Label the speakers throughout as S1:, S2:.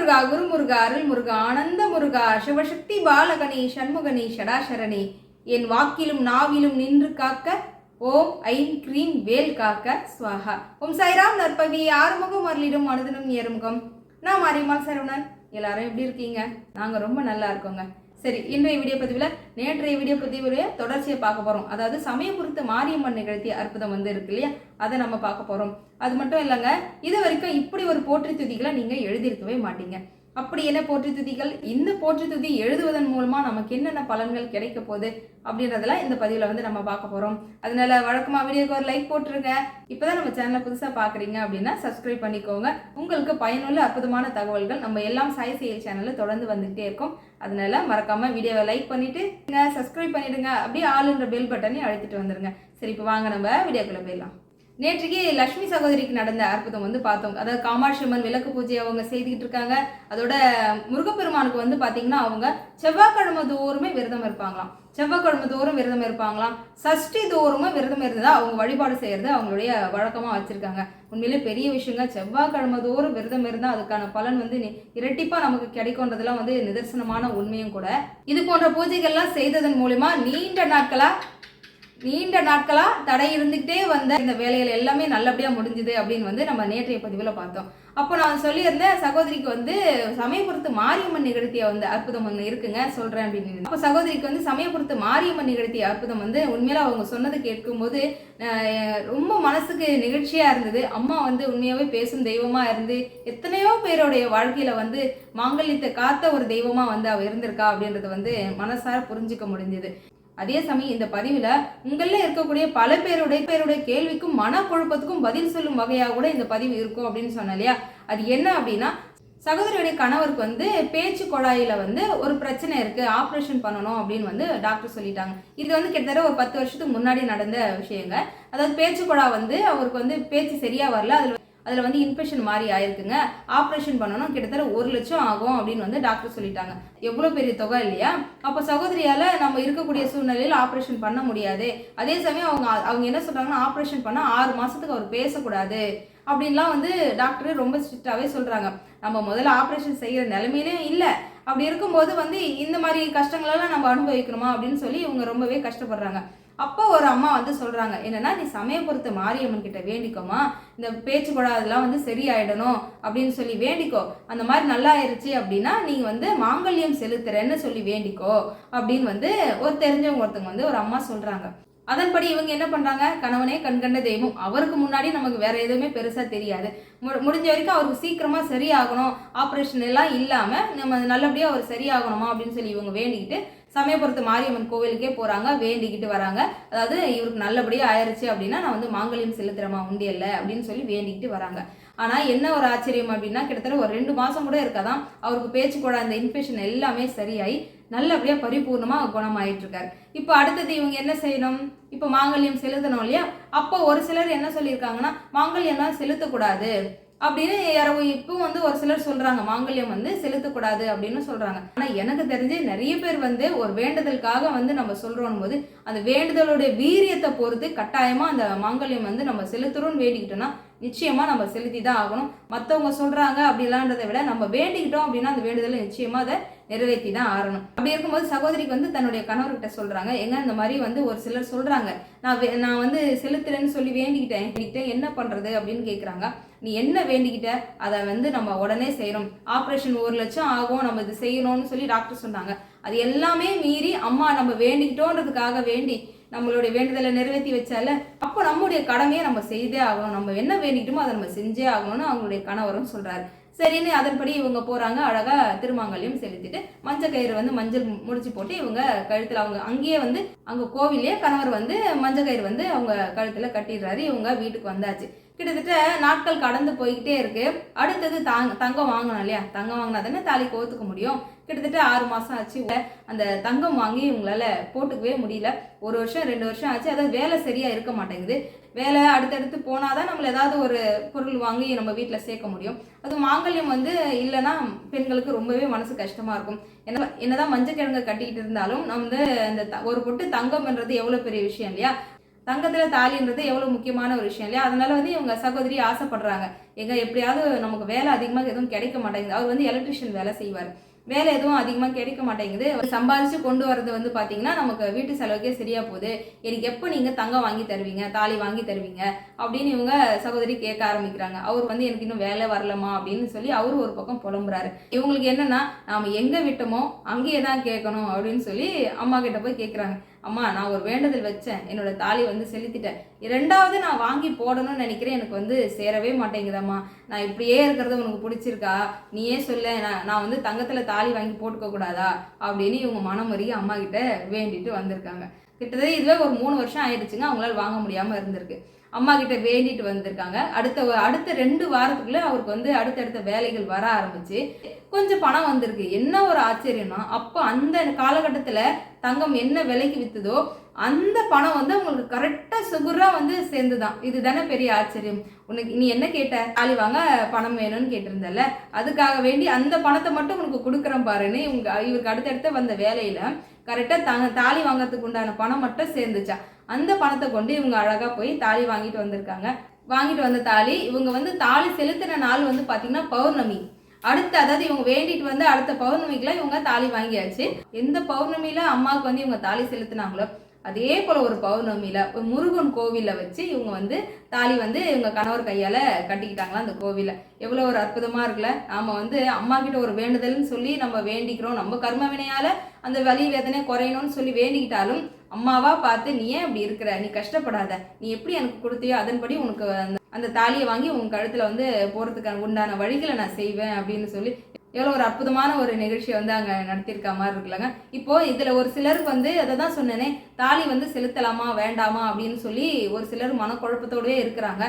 S1: முருகா குருமுருகா அருள் முருகா ஆனந்த முருகா சிவசக்தி பாலகணே சண்முகனி ஷடாசரணி என் வாக்கிலும் நாவிலும் நின்று காக்க ஓம் I'm cream வேல் காக்க ஸ்வாகா ஓம் சாய்ராம் நற்பவி ஆறுமுகம் அருளிடும் மனதிலும் ஏறுமுகம். நான் மாரியம்மாள் சரவணன். எல்லாரும் எப்படி இருக்கீங்க? நாங்கள் ரொம்ப நல்லா இருக்கோங்க. சரி இன்றைய வீடியோ பதிவில் நேற்றைய வீடியோ பதிவுடைய தொடர்ச்சியை பார்க்க போகிறோம் அதாவது சமயபுரத்து மாரியம்மன் நிகழ்த்திய அற்புதம் வந்து இருக்கு இல்லையா? அதை நம்ம பார்க்க போகிறோம் அது மட்டும் இல்லைங்க இது வரைக்கும் இப்படி ஒரு போற்றி துதிகளை நீங்கள் எழுதியிருக்கவே மாட்டீங்க. அப்படி என்ன போற்றி துதிகள்? இந்த போற்றி துதி எழுதுவதன் மூலமாக நமக்கு என்னென்ன பலன்கள் கிடைக்க போகுது அப்படின்றதெல்லாம் இந்த பதிவில் வந்து நம்ம பார்க்க போகிறோம் அதனால வழக்கமாக வீடியோக்கு ஒரு லைக் போட்டுருங்க. இப்பதான் நம்ம சேனலை புதுசாக பார்க்குறீங்க அப்படின்னா சப்ஸ்கிரைப் பண்ணிக்கோங்க. உங்களுக்கு பயனுள்ள அற்புதமான தகவல்கள் நம்ம எல்லாம் சாய் செயல் சேனலில் தொடர்ந்து வந்துகிட்டே இருக்கோம். அதனால மறக்காம வீடியோவை லைக் பண்ணிட்டு சப்ஸ்கிரைப் பண்ணிடுங்க. அப்படியே ஆளுன்ற பெல் பட்டனையும் அழுத்திட்டு வந்துருங்க. சரி இப்போ வாங்க நம்ம வீடியோக்குள்ள போயிடலாம். நேற்றுக்கு லக்ஷ்மி சகோதரிக்கு நடந்த அற்புதம் வந்து பார்த்தோம். அதாவது காமாட்சி அம்மன் விளக்கு பூஜை அவங்க செய்துக்கிட்டு இருக்காங்க. அதோட முருகப்பெருமானுக்கு வந்து பார்த்தீங்கன்னா அவங்க செவ்வாய்க்கிழமை தோறுமே விரதம் இருப்பாங்களாம். செவ்வாய்க்கிழமை தோறும் விரதம் இருப்பாங்களாம். சஷ்டி தோறுமே விரதம் இருந்ததா அவங்க வழிபாடு செய்யறது அவங்களுடைய வழக்கமாக வச்சிருக்காங்க. உண்மையிலே பெரிய விஷயங்க. செவ்வாய்க்கிழமை தோறும் விரதம் இருந்தால் அதுக்கான பலன் வந்து இரட்டிப்பாக நமக்கு கிடைக்கும்ன்றதெல்லாம் வந்து நிதர்சனமான உண்மையும் கூட. இது போன்ற பூஜைகள்லாம் செய்ததன் மூலிமா நீண்ட நாட்களாக நீண்ட நாட்களாக தடை இருந்துகிட்டே வந்த இந்த வேலைகள் எல்லாமே நல்லபடியாக முடிஞ்சுது அப்படின்னு வந்து நம்ம நேற்றைய பதிவில் பார்த்தோம். அப்போ நான் சொல்லியிருந்தேன் சகோதரிக்கு வந்து சமயபுரத்து மாரியம்மன் நிகழ்த்திய வந்து அற்புதம் ஒன்று இருக்குங்க சொல்கிறேன் அப்படின்னு. அப்போ சகோதரிக்கு வந்து சமயபுரத்து மாரியம்மன் நிகழ்த்திய அற்புதம் வந்து உண்மையில அவங்க சொன்னது கேட்கும்போது ரொம்ப மனசுக்கு நிகழ்ச்சியாக இருந்தது. அம்மா வந்து உண்மையாகவே பேசும் தெய்வமாக இருந்து எத்தனையோ பேருடைய வாழ்க்கையில் வந்து மாங்கல்யத்தை காத்த ஒரு தெய்வமாக வந்து அவள் இருந்திருக்கா அப்படின்றது வந்து மனசார புரிஞ்சுக்க முடிஞ்சது. அதே சமயம் இந்த பதிவில் உங்களில் இருக்கக்கூடிய பல பேருடைய பேருடைய கேள்விக்கும் மனக்குழப்பத்துக்கும் பதில் சொல்லும் வகையாக கூட இந்த பதிவு இருக்கும் அப்படின்னு சொன்னேன் இல்லையா? அது என்ன அப்படின்னா சகோதரியுடைய கணவருக்கு வந்து பேச்சு குழாயில் வந்து ஒரு பிரச்சனை இருக்குது ஆப்ரேஷன் பண்ணணும் அப்படின்னு வந்து டாக்டர் சொல்லிட்டாங்க. இது வந்து கிட்டத்தட்ட ஒரு பத்து வருஷத்துக்கு முன்னாடி நடந்த விஷயங்க. அதாவது பேச்சு குழா வந்து அவருக்கு வந்து பேச்சு சரியாக வரல. அதில் அதில் வந்து இன்ஃபெக்ஷன் மாதிரி ஆயிருக்குங்க. ஆப்ரேஷன் பண்ணணும் கிட்டத்தட்ட ஒரு லட்சம் ஆகும் அப்படின்னு வந்து டாக்டர் சொல்லிட்டாங்க. எவ்வளோ பெரிய தொகை இல்லையா? அப்போ சகோதரியால் நம்ம இருக்கக்கூடிய சூழ்நிலையில் ஆப்ரேஷன் பண்ண முடியாது. அதே சமயம் அவங்க அவங்க என்ன சொல்கிறாங்கன்னா ஆப்ரேஷன் பண்ணால் ஆறு மாதத்துக்கு அவர் பேசக்கூடாது அப்படின்லாம் வந்து டாக்டர் ரொம்ப ஸ்ட்ரிக்டாகவே சொல்கிறாங்க நம்ம முதல்ல ஆப்ரேஷன் செய்கிற நிலைமையிலே இல்லை. அப்படி இருக்கும்போது வந்து இந்த மாதிரி கஷ்டங்களெல்லாம் நம்ம அனுபவிக்கணுமா அப்படின்னு சொல்லி இவங்க ரொம்பவே கஷ்டப்படுறாங்க. அப்போ ஒரு அம்மா வந்து சொல்றாங்க என்னன்னா நீ சமயபுரத்து மாரியம்மன் கிட்ட வேண்டிக்கோமா இந்த பேச்சு கூட அதெல்லாம் வந்து சரியாயிடணும். அப்படின்னு சொல்லி வேண்டிக்கோ. அந்த மாதிரி நல்லா ஆயிருச்சு அப்படின்னா நீங்கள் வந்து மாங்கல்யம் செலுத்துறேன்னு சொல்லி வேண்டிக்கோ அப்படின்னு வந்து ஒரு தெரிஞ்சவங்க ஒருத்தவங்க வந்து ஒரு அம்மா சொல்றாங்க. அதன்படி இவங்க என்ன பண்றாங்க? கணவனே கண்கண்ட தெய்வம். அவருக்கு முன்னாடி நமக்கு வேற எதுவுமே பெருசா தெரியாது. மு- முடிஞ்ச வரைக்கும் அவருக்கு சீக்கிரமா சரியாகணும். ஆப்ரேஷன் எல்லாம் இல்லாம நம்ம நல்லபடியா அவர் சரியாகணுமா அப்படின்னு சொல்லி இவங்க வேண்டிக்கிட்டு சமயபுரத்து மாரியம்மன் கோவிலுக்கே போறாங்க வேண்டிக்கிட்டு வராங்க. அதாவது இவருக்கு நல்லபடியா ஆயிடுச்சு அப்படின்னா நான் வந்து மாங்கல்யம் செலுத்துறமா உண்டியல்ல அப்படின்னு சொல்லி வேண்டிக்கிட்டு வராங்க. ஆனா என்ன ஒரு ஆச்சரியம் அப்படின்னா கிட்டத்தட்ட ஒரு ரெண்டு மாசம் கூட இருக்காதான் அவருக்கு பேச்சு கூட அந்த இன்ஃபெக்ஷன் எல்லாமே சரியாயி நல்லபடியாக பரிபூர்ணமாக குணமாயிட்டு இருக்காரு இப்போ அடுத்தது இவங்க என்ன செய்யணும்? இப்போ மாங்கல்யம் செலுத்தணும் இல்லையா? அப்போ ஒரு சிலர் என்ன சொல்லியிருக்காங்கன்னா மாங்கல்யம்லாம் செலுத்தக்கூடாது. அப்படின்னு யாரோ இப்போ வந்து ஒரு சிலர் சொல்றாங்க மாங்கல்யம் வந்து செலுத்தக்கூடாது அப்படின்னு சொல்றாங்க. ஆனா எனக்கு தெரிஞ்சு நிறைய பேர் வந்து ஒரு வேண்டுதலுக்காக வந்து நம்ம சொல்றோம் போது அந்த வேண்டுதலுடைய வீரியத்தை பொறுத்து கட்டாயமா அந்த மாங்கல்யம் வந்து நம்ம செலுத்துறோம்னு வேண்டிக்கிட்டோம்னா நிச்சயமா நம்ம செலுத்தி தான் ஆகணும். மற்றவங்க சொல்றாங்க அப்படிலான்றதை விட நம்ம வேண்டிக்கிட்டோம் அப்படின்னா அந்த வேண்டுதலை நிச்சயமா அதை நிறைவேற்றி தான் ஆறணும் அப்படி இருக்கும்போது சகோதரிக்கு வந்து தன்னுடைய கணவர்கிட்ட சொல்றாங்க எங்க இந்த மாதிரி வந்து ஒரு சிலர் சொல்றாங்க. நான் வே- நான் வந்து செலுத்துறேன்னு சொல்லி வேண்டிக்கிட்டேன். வேண்டிக்கிட்டேன் என்ன பண்றது? அப்படின்னு கேட்குறாங்க நீ என்ன வேண்டிக்கிட்ட? அதை வந்து நம்ம உடனே செய்கிறோம் ஆப்ரேஷன் ஒரு லட்சம் ஆகும். நம்ம இது செய்யணும்னு சொல்லி டாக்டர் சொன்னாங்க. அது எல்லாமே மீறி அம்மா நம்ம வேண்டிக்கிட்டோன்றதுக்காக வேண்டி நம்மளுடைய வேண்டுதலை நிறைவேற்றி வச்சால அப்போ நம்முடைய கடமையை நம்ம செய்தே ஆகணும். நம்ம என்ன வேண்டிக்கிட்டோமோ அதை நம்ம செஞ்சே ஆகணும்னு அவங்களுடைய கணவரும் சொல்கிறாரு சரின்னு அதன்படி இவங்க போகிறாங்க அழகாக திருமாங்கல்யம் செலுத்திட்டு மஞ்சள் கயிறு வந்து மஞ்சள் முடிச்சு போட்டு இவங்க கழுத்தில் அவங்க அங்கேயே வந்து அங்கே கோவிலே கணவர் வந்து மஞ்சள் கயிறு வந்து அவங்க கழுத்தில் கட்டிடுறாரு. இவங்க வீட்டுக்கு வந்தாச்சு. கிட்டத்தட்ட நாட்கள் கடந்து போய்கிட்டே இருக்கு. அடுத்தது தாங்க தங்கம் வாங்கணும் இல்லையா? தங்கம் வாங்கினா தானே தாலி கோத்துக்க முடியும். கிட்டத்தட்ட ஆறு மாதம் ஆச்சு. அந்த தங்கம் வாங்கி இவங்களால போட்டுக்கவே முடியல. ஒரு வருஷம் ரெண்டு வருஷம் ஆச்சு. அதாவது வேலை சரியாக இருக்க மாட்டேங்குது. வேலை அடுத்தடுத்து போனால் தான் நம்மள ஏதாவது ஒரு பொருள் வாங்கி நம்ம வீட்டில் சேர்க்க முடியும். அது மாங்கல்யம் வந்து இல்லைன்னா பெண்களுக்கு ரொம்பவே மனசு கஷ்டமாக இருக்கும். என்ன என்னதான் மஞ்சள் கிழங்கு கட்டிக்கிட்டு இருந்தாலும் நம்ம வந்து இந்த த- ஒரு பொட்டு தங்கம்ன்றது எவ்வளோ பெரிய விஷயம் இல்லையா? தங்கத்தில் தாலின்றது எவ்வளோ முக்கியமான ஒரு விஷயம் இல்லையா? அதனால வந்து இவங்க சகோதரி ஆசைப்படுறாங்க. எங்கே எப்படியாவது நமக்கு வேலை அதிகமாக எதுவும் கிடைக்க மாட்டேங்குது. அவர் வந்து எலக்ட்ரிஷியன் வேலை செய்வார். வேலை எதுவும் அதிகமாக கிடைக்க மாட்டேங்குது. சம்பாதிச்சு கொண்டு வரது வந்து பார்த்தீங்கன்னா நமக்கு வீட்டு செலவுக்கே சரியா போகுது. எனக்கு எப்போ நீங்கள் தங்கம் வாங்கி தருவீங்க தாலி வாங்கி தருவீங்க அப்படின்னு இவங்க சகோதரி கேட்க ஆரம்பிக்கிறாங்க. அவர் வந்து எனக்கு இன்னும் வேலை வரலமா அப்படின்னு சொல்லி அவரு ஒரு பக்கம் புலம்புறாரு. இவங்களுக்கு என்னன்னா நாம் எங்கே விட்டோமோ அங்கேயே தான் கேட்கணும் அப்படின்னு சொல்லி அம்மா கிட்ட போய் கேட்குறாங்க அம்மா நான் ஒரு வேண்டுதல் வச்சேன். என்னோட தாலி வந்து செலுத்திட்டேன். ரெண்டாவது நான் வாங்கி போடணும்னு நினைக்கிறேன். எனக்கு வந்து சேரவே மாட்டேங்குதம்மா. நான் இப்படியே இருக்கிறது உனக்கு பிடிச்சிருக்கா? நீயே சொல்ல. நான் நான் வந்து தங்கத்தில் தாலி வாங்கி போட்டுக்க கூடாதா? அப்படின்னு இவங்க மனம் அம்மா கிட்ட வேண்டிட்டு வந்திருக்காங்க. கிட்டத்தட்ட இதுவே ஒரு மூணு வருஷம் ஆயிடுச்சுங்க. அவங்களால வாங்க முடியாமல் இருந்திருக்கு. அம்மா கிட்ட வேண்டிட்டு வந்திருக்காங்க. அடுத்த அடுத்த ரெண்டு வாரத்துக்குள்ள அவருக்கு வந்து அடுத்தடுத்த வேலைகள் வர ஆரம்பிச்சு கொஞ்சம் பணம் வந்திருக்கு. என்ன ஒரு ஆச்சரியம்னா அப்போ அந்த காலகட்டத்தில் தங்கம் என்ன விலைக்கு வித்துதோ அந்த பணம் வந்து அவங்களுக்கு கரெக்டாக சுகுராக வந்து சேர்ந்துதான். இதுதானே பெரிய ஆச்சரியம். உனக்கு நீ என்ன கேட்ட? தாலி வாங்க பணம் வேணும்னு கேட்டிருந்தல அதுக்காக வேண்டி அந்த பணத்தை மட்டும் உனக்கு கொடுக்குறேன் பாருன்னு இவங்க இவருக்கு அடுத்தடுத்த வந்த வேலையில் கரெக்டாக தாங்க தாலி வாங்கறதுக்கு உண்டான பணம் மட்டும் சேர்ந்துச்சா. அந்த பணத்தை கொண்டு இவங்க அழகாக போய் தாலி வாங்கிட்டு வந்திருக்காங்க. வாங்கிட்டு வந்த தாலி இவங்க வந்து தாலி செலுத்தின நாள் வந்து பார்த்தீங்கன்னா பௌர்ணமி. அடுத்து அதாவது இவங்க வேண்டிட்டு வந்து அடுத்த பௌர்ணமிக்குலாம் இவங்க தாலி வாங்கியாச்சு. எந்த பௌர்ணமியில அம்மாவுக்கு வந்து இவங்க தாலி செலுத்தினாங்களோ அதே போல ஒரு பௌர்ணமியில ஒரு முருகன் கோவிலில் வச்சு இவங்க வந்து தாலி வந்து இவங்க கணவர் கையால கட்டிக்கிட்டாங்களா அந்த கோவிலில். எவ்வளோ ஒரு அற்புதமா இருக்குல்ல? நாம வந்து அம்மா கிட்ட ஒரு வேண்டுதல்னு சொல்லி நம்ம வேண்டிக்கிறோம். நம்ம கர்ம வினையால அந்த வலி வேதனை குறையணும்னு சொல்லி வேண்டிக்கிட்டாலும் அம்மாவா பார்த்து நீ ஏன் அப்படி இருக்கிற? நீ கஷ்டப்படாத. நீ எப்படி எனக்கு கொடுத்தியோ அதன்படி உனக்கு அந்த அந்த தாலியை வாங்கி உன் கழுத்துல வந்து போகிறதுக்கான உண்டான வழிகளை நான் செய்வேன் அப்படின்னு சொல்லி எவ்வளோ ஒரு அற்புதமான ஒரு நிகழ்ச்சியை வந்து அங்கே நடத்தியிருக்க மாதிரி இருக்குல்லங்க. இப்போ இதில் ஒரு சிலருக்கு வந்து அதை தான் சொன்னேனே தாலி வந்து செலுத்தலாமா? வேண்டாமா? அப்படின்னு சொல்லி ஒரு சிலர் மனக்குழப்பத்தோடவே இருக்கிறாங்க.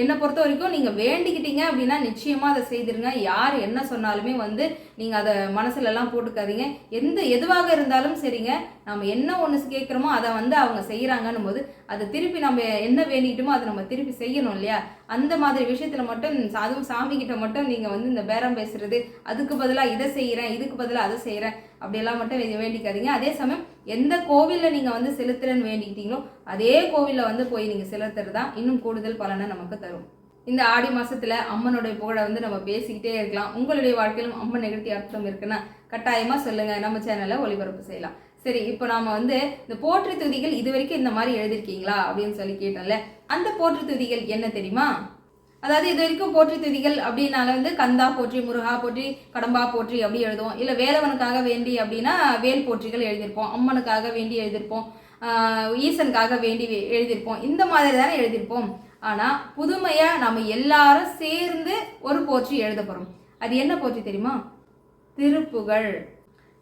S1: என்னை பொறுத்த வரைக்கும் நீங்கள் வேண்டிக்கிட்டீங்க அப்படின்னா நிச்சயமாக அதை செய்திருங்க. யார் என்ன சொன்னாலுமே வந்து நீங்கள் அதை மனசுலலாம் போட்டுக்காதீங்க. எந்த எதுவாக இருந்தாலும் சரிங்க. நம்ம என்ன ஒன்று கேட்குறோமோ அதை வந்து அவங்க செய்கிறாங்கன்னும் போது அதை திருப்பி நம்ம என்ன வேண்டிக்கிட்டோமோ அதை நம்ம திருப்பி செய்யணும் இல்லையா? அந்த மாதிரி விஷயத்தில் மட்டும் அதுவும் சாமி கிட்ட மட்டும் நீங்கள் வந்து இந்த பேரம் பேசுறது அதுக்கு பதிலாக இதை செய்கிறேன் இதுக்கு பதிலாக அதை செய்கிறேன் அப்படியெல்லாம் மட்டும் வேண்டிக்காதீங்க. அதே சமயம் எந்த கோவிலில் நீங்கள் வந்து செலுத்துறன்னு வேண்டிக்கிட்டீங்களோ அதே கோவிலில் வந்து போய் நீங்கள் செலுத்துறது தான் இன்னும் கூடுதல் பலனை நமக்கு தரும். இந்த ஆடி மாதத்தில் அம்மனுடைய புகழை வந்து நம்ம பேசிக்கிட்டே இருக்கலாம். உங்களுடைய வாழ்க்கையிலும் அம்மன் நிகழ்த்தி அர்த்தம் இருக்குன்னா கட்டாயமாக சொல்லுங்கள் நம்ம சேனலில் ஒளிபரப்பு செய்யலாம். சரி இப்போ நாம் வந்து இந்த போற்று துதிகள் இது வரைக்கும் இந்த மாதிரி எழுதிருக்கீங்களா அப்படின்னு சொல்லி கேட்டோம்ல அந்த போற்று துதிகள் என்ன தெரியுமா? அதாவது இது வரைக்கும் போற்றி திதிகள் அப்படின்னால வந்து கந்தா போற்றி முருகா போற்றி கடம்பா போற்றி அப்படி எழுதுவோம். இல்லை வேலவனுக்காக வேண்டி அப்படின்னா வேல் போற்றிகள் எழுதியிருப்போம். அம்மனுக்காக வேண்டி எழுதியிருப்போம். ஈசனுக்காக வேண்டி எழுதியிருப்போம். இந்த மாதிரி தானே எழுதியிருப்போம். ஆனால் புதுமையாக நம்ம எல்லாரும் சேர்ந்து ஒரு போற்றி எழுத போகிறோம் அது என்ன போற்றி தெரியுமா? திருப்புகழ்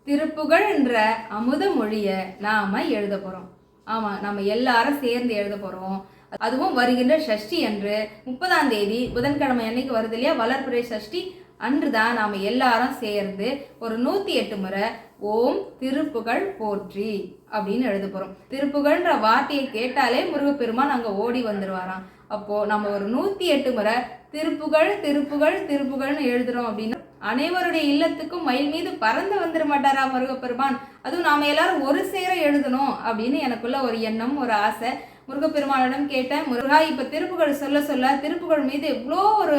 S1: திருப்புகழ்ன்ற அமுத மொழியை நாம் எழுத போகிறோம் ஆமாம் நம்ம எல்லாரும் சேர்ந்து எழுத போகிறோம் அதுவும் வருகின்ற சஷ்டி அன்று. முப்பதாம் தேதி புதன்கிழமை அன்னைக்கு வருது இல்லையா? வளர்ப்புரை சஷ்டி அன்று தான் நாம் எல்லாரும் சேர்ந்து ஒரு நூற்றி எட்டு முறை ஓம் திருப்புகழ் போற்றி அப்படின்னு எழுத போகிறோம் திருப்புகழ்ன்ற வார்த்தையை கேட்டாலே முருகப்பெருமான் அங்கே ஓடி வந்துடுவாராம் அப்போது நம்ம ஒரு நூற்றி எட்டு முறை திருப்புகழ் திருப்புகழ் திருப்புகழ்னு எழுதுறோம் அப்படின்னா அனைவருடைய இல்லத்துக்கும் மயில் மீது பறந்து வந்துட மாட்டாரா முருகப்பெருமான்? அதுவும் நாம் எல்லாரும் ஒரு சேர எழுதணும் அப்படின்னு எனக்குள்ள ஒரு எண்ணம் ஒரு ஆசை. முருகப்பெருமானிடம் கேட்டேன் முருகா இப்போ திருப்புகள் சொல்ல சொல்ல திருப்புகழ் மீது எவ்வளோ ஒரு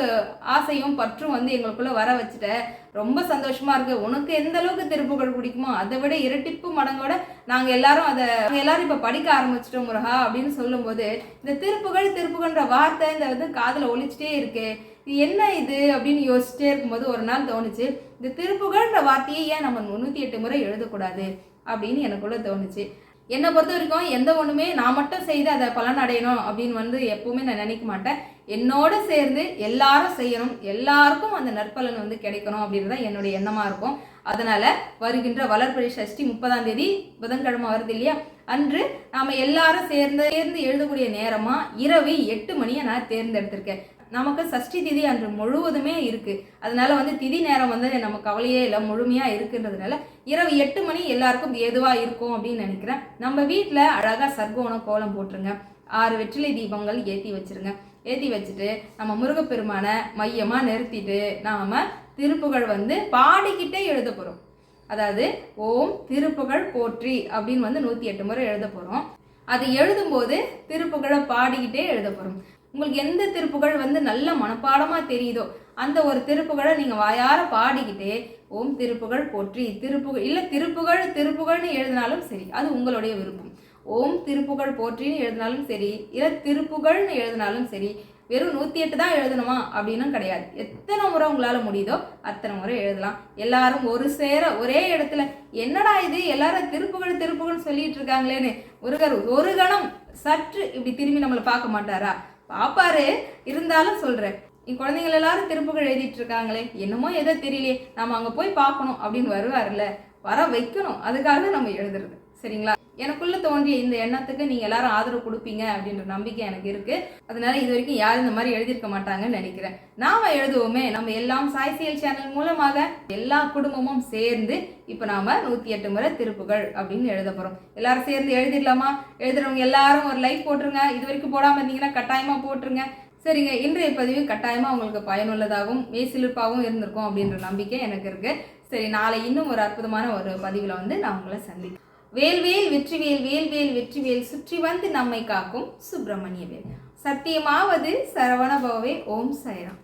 S1: ஆசையும் பற்றும் வந்து எங்களுக்குள்ளே வர வச்சுட்ட. ரொம்ப சந்தோஷமா இருக்கு. உனக்கு எந்த அளவுக்கு திருப்புகழ் பிடிக்குமோ அதை விட இரட்டிப்பு மடங்கோட நாங்கள் எல்லாரும் அதை நாங்க எல்லாரும் இப்போ படிக்க ஆரம்பிச்சிட்டோம் முருகா அப்படின்னு சொல்லும்போது இந்த திருப்புகழ் திருப்புகள்ன்ற வார்த்தை இந்த வந்து காதில் ஒழிச்சிட்டே இருக்கு. இது என்ன இது? அப்படின்னு யோசிச்சிட்டே இருக்கும்போது ஒரு நாள் தோணுச்சு இந்த திருப்புகள்ன்ற வார்த்தையை ஏன் நம்ம முந்நூற்றி எட்டு முறை எழுதக்கூடாது? அப்படின்னு எனக்குள்ளே தோணுச்சு. என்னை பொறுத்த வரைக்கும் எந்த ஒன்றுமே நான் மட்டும் செய்து அதை பலன் அடையணும் அப்படின்னு வந்து எப்பவுமே நான் நினைக்க மாட்டேன். என்னோட சேர்ந்து எல்லாரும் செய்யணும் எல்லாருக்கும் அந்த நற்பலன் வந்து கிடைக்கணும் அப்படின்றது தான் என்னுடைய எண்ணமாக இருக்கும். அதனால வருகின்ற வளர்பிறை சஷ்டி முப்பதாம் தேதி புதன்கிழமை வருது இல்லையா? அன்று நாம எல்லாரும் சேர்ந்து சேர்ந்து எழுதக்கூடிய நேரமா இரவு எட்டு மணியை நான் தேர்ந்தெடுத்திருக்கேன். நமக்கு சஷ்டி திதி அன்று முழுவதுமே இருக்குது அதனால வந்து திதி நேரம் வந்து நம்ம கவலையே இல்லை முழுமையாக இருக்குன்றதுனால இரவு எட்டு மணி எல்லாருக்கும் ஏதுவாக இருக்கும் அப்படின்னு நினைக்கிறேன். நம்ம வீட்டில் அழகாக சர்க்கோணம் கோலம் போட்டுருங்க. ஆறு வெற்றிலை தீபங்கள் ஏற்றி வச்சிருங்க. ஏற்றி வச்சுட்டு நம்ம முருகப்பெருமானை மையமாக நிறுத்திட்டு நாம் திருப்புகழ் வந்து பாடிக்கிட்டே எழுத போகிறோம் அதாவது ஓம் திருப்புகழ் போற்றி அப்படின்னு வந்து நூற்றி எட்டு முறை எழுத போகிறோம் அது எழுதும்போது திருப்புகழை பாடிக்கிட்டே எழுத போகிறோம் உங்களுக்கு எந்த திருப்புகழ் வந்து நல்ல மனப்பாடமாக தெரியுதோ அந்த ஒரு திருப்புகழை நீங்கள் வாயார பாடிக்கிட்டே ஓம் திருப்புகழ் போற்றி திருப்புகழ் இல்லை திருப்புகழ் திருப்புகழ்னு எழுதினாலும் சரி அது உங்களுடைய விருப்பம். ஓம் திருப்புகழ் போற்றின்னு எழுதினாலும் சரி இல்லை திருப்புகழ்னு எழுதினாலும் சரி வெறும் நூற்றி எட்டு தான் எழுதணுமா? அப்படின்னும் கிடையாது. எத்தனை முறை உங்களால் முடியுதோ அத்தனை முறை எழுதலாம். எல்லாரும் ஒரு சேர ஒரே இடத்துல என்னடா இது? எல்லாரும் திருப்புகழ் திருப்புகழ்னு சொல்லிட்டு இருக்காங்களேன்னு. முருகர் ஒரு கணம் சற்று இப்படி திரும்பி நம்மளை பார்க்க மாட்டாரா? பாப்பாரு இருந்தாலும் சொல்கிறேன் என் குழந்தைகள் எல்லாரும் திருப்புகள் எழுதிட்டு இருக்காங்களே என்னமோ எதோ தெரியலையே நம்ம அங்கே போய் பார்க்கணும் அப்படின்னு வருவார்ல வர வைக்கணும் அதுக்காக நம்ம எழுதுறது. சரிங்களா? எனக்குள்ளே தோன்றிய இந்த எண்ணத்துக்கு நீங்கள் எல்லாரும் ஆதரவு கொடுப்பீங்க அப்படின்ற நம்பிக்கை எனக்கு இருக்குது அதனால இது வரைக்கும் யாரும் இந்த மாதிரி எழுதியிருக்க மாட்டாங்கன்னு நினைக்கிறேன். நாம் எழுதுவோமே நம்ம எல்லாம் சாய்சியல் சேனல் மூலமாக எல்லா குடும்பமும் சேர்ந்து இப்போ நாம் நூற்றி எட்டு முறை திருப்புகள் அப்படின்னு எழுத போகிறோம் எல்லாரும் சேர்ந்து எழுதிடலாமா? எழுதுறவங்க எல்லாரும் ஒரு லைக் போட்டுருங்க. இது வரைக்கும் போடாமல் இருந்தீங்கன்னா கட்டாயமாக போட்டுருங்க. சரிங்க இன்றைய பதிவு கட்டாயமாக உங்களுக்கு பயனுள்ளதாகவும் மேசிலிருப்பாகவும் இருந்திருக்கும் அப்படின்ற நம்பிக்கை எனக்கு இருக்குது சரி நாளை இன்னும் ஒரு அற்புதமான ஒரு பதிவில் வந்து நான் உங்களை சந்திக்கிறேன். வேல்வேல் வெற்றிவேல் வேல்வேல் வெற்றிவேல் சுற்றி வந்து நம்மை காக்கும் சுப்பிரமணிய வேல் சத்தியமாவது சரவணபவே ஓம் சைராம்.